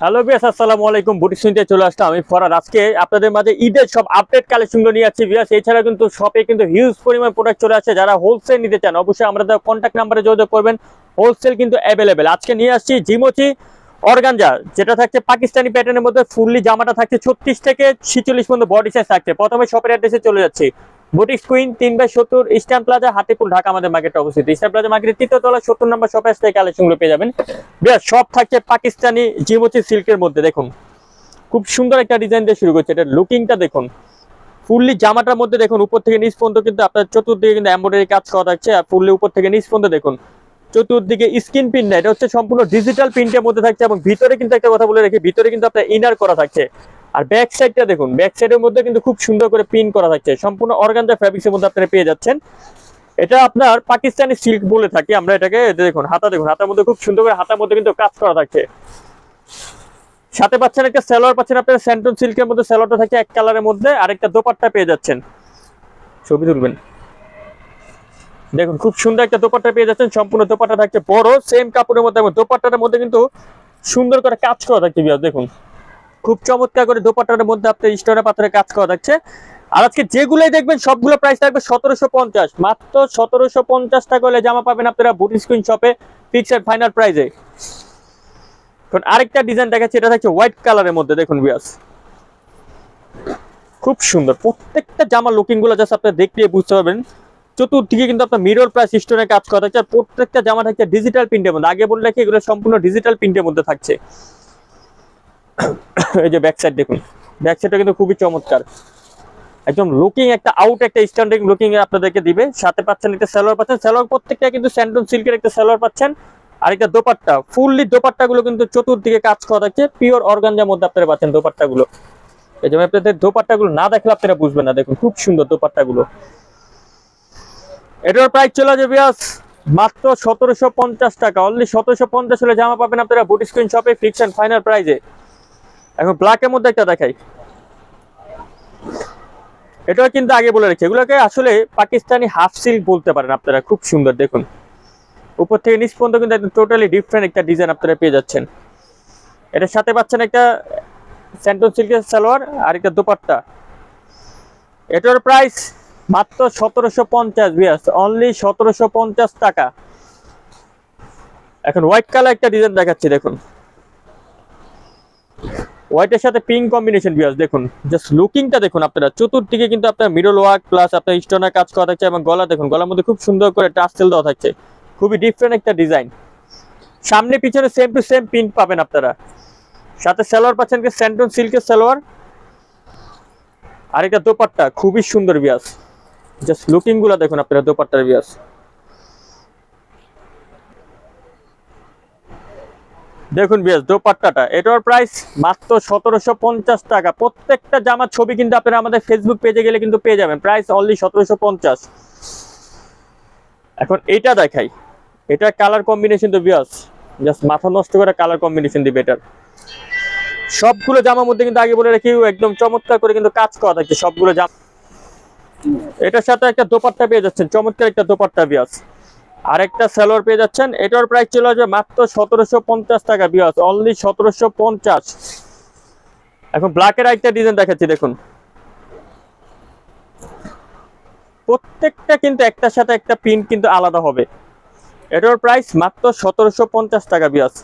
Hello বিয়াস আসসালামু আলাইকুম। বুটি শুনতে চলে আসলাম আমি ফরাদ। আজকে আপনাদের মাঝে ঈদের সব আপডেট কালেকশনগুলো নিয়ে যাচ্ছি বিয়াস এছাড়া কিন্তু শপে কিন্তু হিউজ পরিমাণ প্রোডাক্ট চলে আসছে। যারা হোলসেল নিতে চান, অবশ্যই আমরা কন্ট্যাক্ট নাম্বারে যোগাযোগ করবেন। হোলসেল কিন্তু অ্যাভেলেবেল আজকে নিয়ে আসছি জিমোচি অর্গানজা যেটা থাকছে পাকিস্তানি প্যাটার্নের মধ্যে, ফুললি জামাটা থাকছে ছত্রিশ থেকে ছিচল্লিশ পর্যন্ত বডি সাইজ থাকছে। প্রথমে শপের অ্যাড্রেসে চলে যাচ্ছি। বুটিক্স কুইন তিন বাই সত্তর ইস্টার্ন প্লাজা হাতিপুর ঢাকা আমাদের মার্কেটে অবস্থিত। ইস্টার্ন প্লাজা মার্কেটের তৃতীয় তলা, সত্তর নম্বর শপে আসতে কালেকশনগুলো পেয়ে যাবেন। বিরাট, সব থাকছে পাকিস্তানি জিমোচি সিল্কের মধ্যে, দেখুন। খুব সুন্দর একটা ডিজাইন দিয়ে শুরু করছে এটা লুকিংটা দেখুন। ফুললি জামাটার মধ্যে দেখুন, উপর থেকে নিচ পর্যন্ত কিন্তু আপনার চতুর্দিকে কিন্তু এমব্রয়ডারি কাজ করা থাকছে, আর ফুললি উপর থেকে নিচ পর্যন্ত দেখুন। চতুর্দিকে স্ক্রিন প্রিন্ট না, এটা হচ্ছে সম্পূর্ণ ডিজিটাল প্রিন্টের মধ্যে থাকছে, এবং ভিতরে কিন্তু একটা কথা বলে রেখে, ভিতরে কিন্তু আপনার ইনার করা থাকছে। আর ব্যাক সাইডটা দেখুন ব্যাক সাইডের মধ্যে কিন্তু খুব সুন্দর করে প্রিন্ট করা থাকছে। সম্পূর্ণ অর্গানজা ফ্যাব্রিক্সের মধ্যে আপনারা পেয়ে যাচ্ছেন। এটা আপনার পাকিস্তানি সিল্ক বলে থাকি আমরা এটাকে দেখুন, হাতা দেখুন, হাতার মধ্যে খুব সুন্দর করে হাতার মধ্যে কিন্তু কাজ করা থাকছে। সাথে পাচ্ছেন একটা সালোয়ার, পাচ্ছেন আপনার স্যান্টন সিল্কের মধ্যে সালোয়ারটা থাকছে এক কালারের মধ্যে আর একটা দোপাট্টা পেয়ে যাচ্ছেন। ছবি তুলবেন। দেখুন, খুব সুন্দর একটা দোপাট্টা পেয়ে যাচ্ছেন, সম্পূর্ণ দোপাট্টা থাকছে বড় সেম কাপড়ের মধ্যে এবং দোপাট্টাটার মধ্যে কিন্তু সুন্দর করে কাজ করা থাকছে দেখুন। খুব চমৎকার করে দোপাট্টার মধ্যে আপনার স্টোনের পাথরে কাজ করা থাকছে। আর আজকে যেগুলোই দেখবেন, সবগুলো প্রাইস থাকবে সতেরোশো পঞ্চাশ। মাত্র সতেরোশো পঞ্চাশ টাকা হলে জামা পাবেন আপনারা বুটি স্ক্রিন শপে ফিক্সড ফাইনাল প্রাইসে এখন আরেকটা ডিজাইন দেখাচ্ছি, এটা থাকছে হোয়াইট কালারের মধ্যে, দেখুন বিয়াস খুব সুন্দর, প্রত্যেকটা জামা লুকিংগুলো জাস্ট আপনি দেখলে বুঝতে পারবেন। চতুর্দিকে কিন্তু আপনার মিরর প্রাইস স্টোনের কাজ করা থাকছে, আর প্রত্যেকটা জামা থাকছে ডিজিটাল প্রিন্টের মধ্যে। আগে বললে কি, এগুলো সম্পূর্ণ ডিজিটাল প্রিন্টের মধ্যে থাকছে। এই যে ব্যাক সাইড দেখুন। ব্যাক সাইডটা কিন্তু খুবই চমৎকার। একদম লুকিং একটা আউট একটা স্ট্যান্ডিং লুকিং আপনাদেরকে দিবে। সাথে পাচ্ছেন একটা সালোয়ার পাচ্ছেন। সালোয়ার প্রত্যেকটা কিন্তু স্যান্ডন সিল্কের একটা সালোয়ার পাচ্ছেন। আর একটা দোপাট্টা ফুললি দোপাট্টা গুলো কিন্তু চতুর্দিকে কাজ করা থাকছে। পিওর অর্গানজার মধ্যে আপনারা পাচ্ছেন দোপাট্টা গুলো এই জন্য আপনাদের দোপাট্টা গুলো না দেখলে আপনারা বুঝবেন না। দেখুন, খুব সুন্দর দোপাট্টা গুলো এটার প্রাইস চলে যাবে মাত্র সতেরোশো পঞ্চাশ টাকা। অনলি সতেরোশো পঞ্চাশ হলে জামা পাবেন আপনারা বুটি স্ক্রিন শপে ফিক্স ফাইনাল প্রাইজে এখন ব্ল্যাকের মধ্যে একটা দেখাই। এটাও কিন্তু আগে বলে রেখেছি। এগুলোকে আসলে পাকিস্তানি হাফ সিল্ক বলতে পারেন আপনারা। খুব সুন্দর, দেখুন। উপর থেকে নিচ পর্যন্ত কিন্তু একদম টোটালি ডিফারেন্ট একটা ডিজাইন আপনারা পেয়ে যাচ্ছেন। এটার সাথে পাচ্ছেন একটা স্যান্টন সিল্কের সালোয়ার আর একটা দোপাট্টা। এটার প্রাইস মাত্র সতেরোশো পঞ্চাশ বিয়াস অনলি সতেরোশো পঞ্চাশ টাকা। এখন হোয়াইট কালার একটা ডিজাইন দেখাচ্ছি, দেখুন। হোয়াইটের সাথে পিঙ্ক কম্বিনেশন বিয়াস দেখুন। জাস্ট লুকিংটা দেখুন আপনারা। চতুর্দিকে কিন্তু আপনার মিডল ওয়ার্ক প্লাস আপনার স্টোনের কাজ করা থাকছে এবং গলা দেখুন, গলার মধ্যে খুব সুন্দর করে টাস্টেল দেওয়া থাকছে। খুবই ডিফারেন্ট একটা ডিজাইন সামনে, পিছনে সেম টু সেম প্রিন্ট পাবেন আপনারা। সাথে সালোয়ার পাচ্ছেন কি স্যান্টন সিল্কের সালোয়ার। আর এটা দোপাট্টা, খুবই সুন্দর বিয়াস জাস্ট লুকিংগুলা দেখুন আপনারা, দোপাট্টার বিয়াস দেখুন বিয়াস দোপাট্টাটা, এটার প্রাইস মাত্র সতেরোশো পঞ্চাশ টাকা। প্রত্যেকটা জামার ছবি কিন্তু আপনারা আমাদের ফেসবুক পেজে গেলে কিন্তু পেয়ে যাবেন। প্রাইস অনলি সতেরোশো পঞ্চাশ। এখন এটা দেখাই। এটা কালার কম্বিনেশন তো বিয়াস জাস্ট মাথা নষ্ট করে কালার কম্বিনেশন দিবে এটার। সবগুলো জামার মধ্যে কিন্তু আগে বলে রাখি, একদম চমৎকার করে কিন্তু কাজ করা থাকছে সবগুলো জামা। এটার সাথে একটা দোপাট্টা পেয়ে যাচ্ছেন, চমৎকার একটা দোপাট্টা বিয়াস আর একটা পেয়ে যাচ্ছেন। এটার প্রাইস চলে আসবে মাত্র সতেরোশো পঞ্চাশ টাকা বিয়াস অনলি সতেরোশো পঞ্চাশ। এখন ব্ল্যাকের আরেকটা ডিজাইন দেখাচ্ছি, দেখুন। প্রত্যেকটা কিন্তু একটার সাথে একটা প্রিন্ট কিন্তু আলাদা হবে। এটার প্রাইস মাত্র সতেরোশো পঞ্চাশ টাকা বিয়াস